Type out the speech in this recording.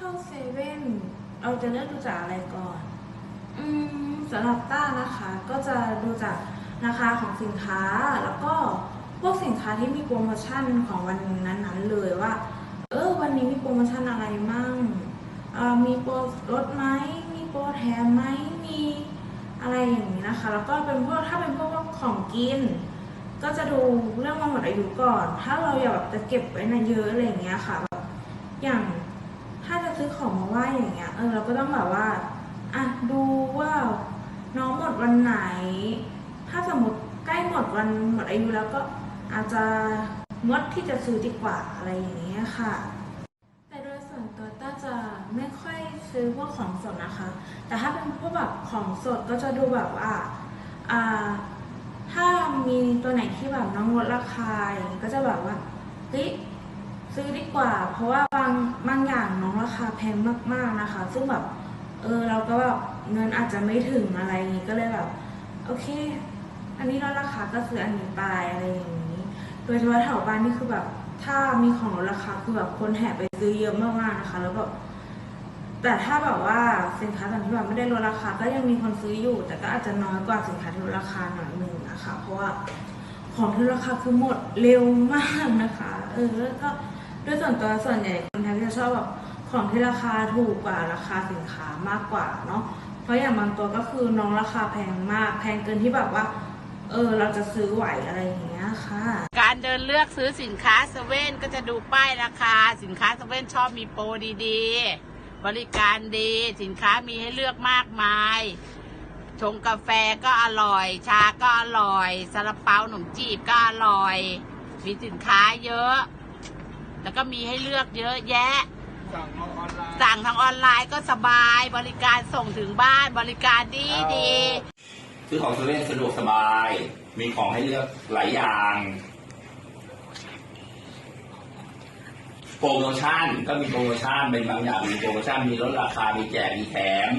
ข้าเซเว่นเราจะเลือกดูจากอะไรก่อน อืมสำหรับต้านะคะก็จะดูจากราคาของสินค้าแล้วก็พวกสินค้าที่มีโปรโมชั่นของวันนั้นๆเลยว่า เออวันนี้มีโปรโมชั่นอะไรมั่งมีโปรลดไหมมีโปรแถมไหมมีอะไรอย่างนี้นะคะ แล้วก็เป็นพวกถ้าเป็นพวกของกิน ก็จะดูเรื่องวันหมดอายุก่อน ถ้าเราอยากแบบจะเก็บไว้นานเยอะอะไรอย่างเงี้ยค่ะ อย่าง ของมาไหวอย่างเงี้ยเออเราก็ต้องแบบว่าอะดูว่าน้องหมดวันไหน ถ้าสมมติใกล้หมดวันหมดอายุแล้วก็อาจจะงดที่จะซื้อดีกว่าอะไรอย่างเงี้ยค่ะ แต่โดยส่วนตัวต้าจะไม่ค่อยซื้อพวกของสดนะคะ แต่ถ้าเป็นพวกแบบของสดก็จะดูแบบว่าอ่าถ้ามีตัวไหนที่แบบน้องลดราคาก็จะแบบว่าเฮ้ย ซื้อดีกว่า เพราะว่าบางบางอย่างน้องราคาแพงมากๆนะคะ ซึ่งแบบเออเราก็แบบเงินอาจจะไม่ถึงอะไรอย่างนี้ก็เลยแบบโอเค อันนี้ลดราคาก็ซื้ออันนี้ไปอะไรอย่างนี้ โดยเฉพาะแถวบ้านนี่คือแบบถ้ามีของลดราคาคือแบบคนแห่ไปซื้อเยอะมากๆนะคะ แล้วแบบแต่ถ้าแบบว่าสินค้าต่างที่แบบไม่ได้ลดราคา ก็ยังมีคนซื้ออยู่ แต่ก็อาจจะน้อยกว่าสินค้าที่ลดราคาหน่อยหนึ่งนะคะ เพราะว่าของที่ลดราคาคือหมดเร็วมากนะคะ เออแล้วก็ ด้วยส่วนตัวส่วนใหญ่คนไทยก็จะชอบแบบของที่ราคาถูกกว่าราคาสินค้ามากกว่าเนาะเพราะอย่างบางตัวก็คือน้องราคาแพงมาก แพงเกินที่แบบว่า เออเราจะซื้อไหวอะไรอย่างเงี้ยค่ะ การเดินเลือกซื้อสินค้าเซเว่นก็จะดูป้ายราคา สินค้าเซเว่นชอบมีโปรดีๆ บริการดีสินค้ามีให้เลือกมากมายชงกาแฟก็อร่อย ชาก็อร่อยซาลาเปาขนมจีบก็อร่อย มีสินค้าเยอะ แล้วก็มีให้เลือกเยอะแยะ สั่งทางออนไลน์สั่งทางออนไลน์ก็สบายบริการส่งถึงบ้านบริการดีดีซื้อของเซเว่นสะดวกสบาย มีของให้เลือกหลายอย่างโปรโมชั่นก็มีโปรโมชั่นเป็นบางอย่างมีโปรโมชั่นมีลดราคามีแจกมีแถม